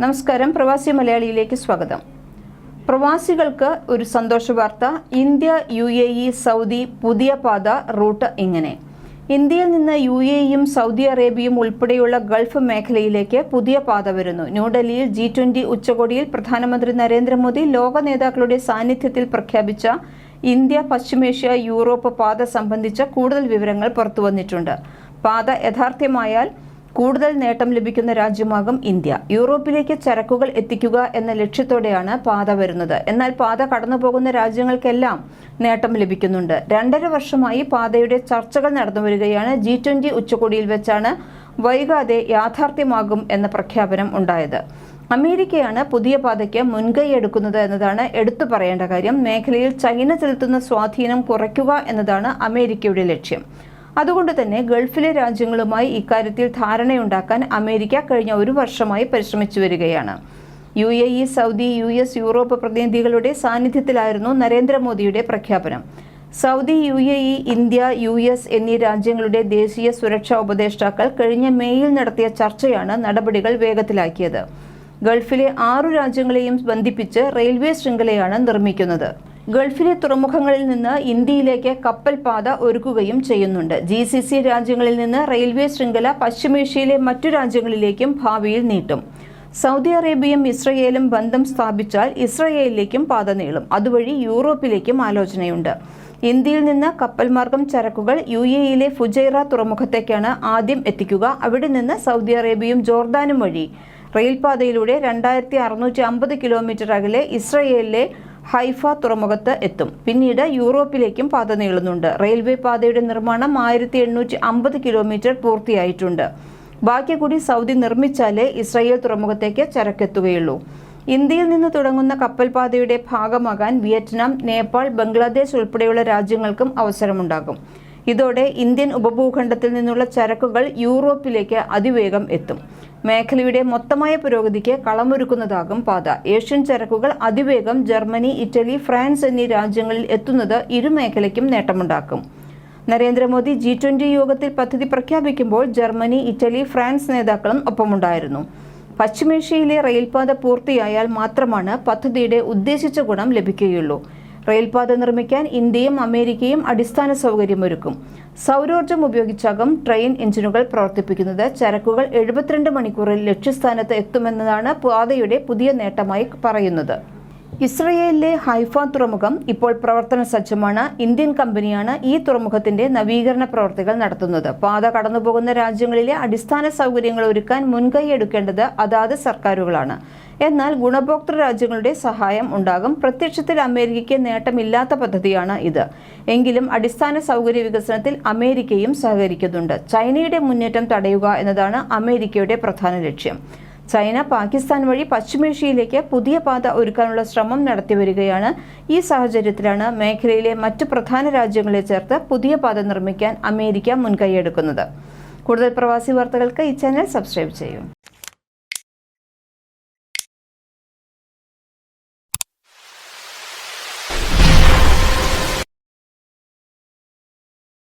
നമസ്കാരം. പ്രവാസി മലയാളിയിലേക്ക് സ്വാഗതം. പ്രവാസികൾക്ക് ഒരു സന്തോഷ വാർത്ത India U A E Saudi പുതിയ പാത റൂട്ട് ഇങ്ങനെ. ഇന്ത്യയിൽ നിന്ന് യു എ ഇയും സൗദി അറേബ്യയും ഉൾപ്പെടെയുള്ള ഗൾഫ് മേഖലയിലേക്ക് പുതിയ പാത വരുന്നു. ന്യൂഡൽഹിയിൽ ജി ട്വന്റി ഉച്ചകോടിയിൽ പ്രധാനമന്ത്രി നരേന്ദ്രമോദി ലോക നേതാക്കളുടെ സാന്നിധ്യത്തിൽ പ്രഖ്യാപിച്ച ഇന്ത്യ പശ്ചിമേഷ്യ യൂറോപ്പ് പാത സംബന്ധിച്ച കൂടുതൽ വിവരങ്ങൾ പുറത്തുവന്നിട്ടുണ്ട്. പാത യഥാർത്ഥമായാൽ കൂടുതൽ നേട്ടം ലഭിക്കുന്ന രാജ്യമാകും ഇന്ത്യ. യൂറോപ്പിലേക്ക് ചരക്കുകൾ എത്തിക്കുക എന്ന ലക്ഷ്യത്തോടെയാണ് പാത വരുന്നത്. എന്നാൽ പാത കടന്നുപോകുന്ന രാജ്യങ്ങൾക്കെല്ലാം നേട്ടം ലഭിക്കുന്നുണ്ട്. രണ്ടര വർഷമായി പാതയുടെ ചർച്ചകൾ നടന്നു വരികയാണ്. ജി ട്വന്റി ഉച്ചകോടിയിൽ വെച്ചാണ് വൈകാതെ യാഥാർത്ഥ്യമാകും എന്ന പ്രഖ്യാപനം ഉണ്ടായത്. അമേരിക്കയാണ് പുതിയ പാതയ്ക്ക് മുൻകൈ എടുക്കുന്നത് എന്നതാണ് എടുത്തു പറയേണ്ട കാര്യം. മേഖലയിൽ ചൈന ചെലുത്തുന്ന സ്വാധീനം കുറയ്ക്കുക എന്നതാണ് അമേരിക്കയുടെ ലക്ഷ്യം. അതുകൊണ്ട് തന്നെ ഗൾഫിലെ രാജ്യങ്ങളുമായി ഇക്കാര്യത്തിൽ ധാരണയുണ്ടാക്കാൻ അമേരിക്ക കഴിഞ്ഞ ഒരു വർഷമായി പരിശ്രമിച്ചു വരികയാണ്. U A E Saudi U S Europe പ്രതിനിധികളുടെ സാന്നിധ്യത്തിലായിരുന്നു നരേന്ദ്രമോദിയുടെ പ്രഖ്യാപനം. Saudi U A E India U S എന്നീ രാജ്യങ്ങളുടെ ദേശീയ സുരക്ഷാ ഉപദേഷ്ടാക്കൾ കഴിഞ്ഞ മേയിൽ നടത്തിയ ചർച്ചയാണ് നടപടികൾ വേഗത്തിലാക്കിയത്. ഗൾഫിലെ ആറു രാജ്യങ്ങളെയും ബന്ധിപ്പിച്ച് റെയിൽവേ ശൃംഖലയാണ് നിർമ്മിക്കുന്നത്. ഗൾഫിലെ തുറമുഖങ്ങളിൽ നിന്ന് ഇന്ത്യയിലേക്ക് കപ്പൽപാത ഒരുക്കുകയും ചെയ്യുന്നുണ്ട്. ജി സി സി രാജ്യങ്ങളിൽ നിന്ന് റെയിൽവേ ശൃംഖല പശ്ചിമേഷ്യയിലെ മറ്റു രാജ്യങ്ങളിലേക്കും ഭാവിയിൽ നീട്ടും. സൗദി അറേബ്യയും ഇസ്രയേലും ബന്ധം സ്ഥാപിച്ചാൽ ഇസ്രയേലിലേക്കും പാത നീളും. അതുവഴി യൂറോപ്പിലേക്കും ആലോചനയുണ്ട്. ഇന്ത്യയിൽ നിന്ന് കപ്പൽ മാർഗം ചരക്കുകൾ യു എ യിലെ ഫുജൈറ തുറമുഖത്തേക്കാണ് ആദ്യം എത്തിക്കുക. അവിടെ നിന്ന് സൗദി അറേബ്യയും ജോർദാനും വഴി റെയിൽപാതയിലൂടെ രണ്ടായിരത്തി അറുന്നൂറ്റി അമ്പത് കിലോമീറ്റർ അകലെ ഇസ്രയേലിലെ ഹൈഫ തുറമുഖത്ത് എത്തും. പിന്നീട് യൂറോപ്പിലേക്കും പാത നീളുന്നുണ്ട്. റെയിൽവേ പാതയുടെ നിർമ്മാണം ആയിരത്തി എണ്ണൂറ്റി അമ്പത് കിലോമീറ്റർ പൂർത്തിയായിട്ടുണ്ട്. ബാക്കി കൂടി സൗദി നിർമ്മിച്ചാലേ ഇസ്രായേൽ തുറമുഖത്തേക്ക് ചരക്കെത്തുകയുള്ളൂ. ഇന്ത്യയിൽ നിന്ന് തുടങ്ങുന്ന കപ്പൽപാതയുടെ ഭാഗമാകാൻ വിയറ്റ്നാം നേപ്പാൾ ബംഗ്ലാദേശ് ഉൾപ്പെടെയുള്ള രാജ്യങ്ങൾക്കും അവസരമുണ്ടാകും. ഇതോടെ ഇന്ത്യൻ ഉപഭൂഖണ്ഡത്തിൽ നിന്നുള്ള ചരക്കുകൾ യൂറോപ്പിലേക്ക് അതിവേഗം എത്തും. മേഖലയുടെ മൊത്തമായ പുരോഗതിക്ക് കളമൊരുക്കുന്നതാകും പാത. ഏഷ്യൻ ചരക്കുകൾ അതിവേഗം ജർമ്മനി ഇറ്റലി ഫ്രാൻസ് എന്നീ രാജ്യങ്ങളിൽ എത്തുന്നത് ഇരു മേഖലയ്ക്കും നേട്ടമുണ്ടാക്കും. നരേന്ദ്രമോദി ജി ട്വന്റി യോഗത്തിൽ പദ്ധതി പ്രഖ്യാപിക്കുമ്പോൾ ജർമ്മനി ഇറ്റലി ഫ്രാൻസ് നേതാക്കളും ഒപ്പമുണ്ടായിരുന്നു. പശ്ചിമേഷ്യയിലെ റെയിൽപാത പൂർത്തിയായാൽ മാത്രമാണ് പദ്ധതിയുടെ ഉദ്ദേശിച്ച ഗുണം ലഭിക്കുകയുള്ളൂ. റെയിൽപാത നിർമ്മിക്കാൻ ഇന്ത്യയും അമേരിക്കയും അടിസ്ഥാന സൗകര്യമൊരുക്കും. സൗരോർജം ഉപയോഗിച്ചാകും ട്രെയിൻ എഞ്ചിനുകൾ പ്രവർത്തിപ്പിക്കുന്നത് ചരക്കുകൾ എഴുപത്തിരണ്ട് മണിക്കൂറിൽ ലക്ഷ്യസ്ഥാനത്ത് എത്തുമെന്നതാണ് പാതയുടെ പുതിയ നേട്ടമായി പറയുന്നത്. ഇസ്രയേലിലെ ഹൈഫ തുറമുഖം ഇപ്പോൾ പ്രവർത്തന സജ്ജമാണ്. ഇന്ത്യൻ കമ്പനിയാണ് ഈ തുറമുഖത്തിന്റെ നവീകരണ പ്രവർത്തികൾ നടത്തുന്നത്. പാത കടന്നുപോകുന്ന രാജ്യങ്ങളിലെ അടിസ്ഥാന സൗകര്യങ്ങൾ ഒരുക്കാൻ മുൻകൈ എടുക്കേണ്ടത് അതാത് സർക്കാരുകളാണ്. എന്നാൽ ഗുണഭോക്തൃ രാജ്യങ്ങളുടെ സഹായം ഉണ്ടാകും. പ്രത്യക്ഷത്തിൽ അമേരിക്കയ്ക്ക് നേട്ടമില്ലാത്ത പദ്ധതിയാണ് ഇത്. എങ്കിലും അടിസ്ഥാന സൗകര്യ വികസനത്തിൽ അമേരിക്കയും സഹകരിക്കുന്നുണ്ട്. ചൈനയുടെ മുന്നേറ്റം തടയുക എന്നതാണ് അമേരിക്കയുടെ പ്രധാന ലക്ഷ്യം. ചൈന പാകിസ്ഥാൻ വഴി പശ്ചിമേഷ്യയിലേക്ക് പുതിയ പാത ഒരുക്കാനുള്ള ശ്രമം നടത്തിവരികയാണ് ഈ സാഹചര്യത്തിലാണ് മേഖലയിലെ മറ്റ് പ്രധാന രാജ്യങ്ങളെ ചേർത്ത് പുതിയ പാത നിർമ്മിക്കാൻ അമേരിക്ക മുൻകൈയെടുക്കുന്നത്. കൂടുതൽ പ്രവാസി വാർത്തകൾക്ക് ഈ ചാനൽ സബ്സ്ക്രൈബ് ചെയ്യും.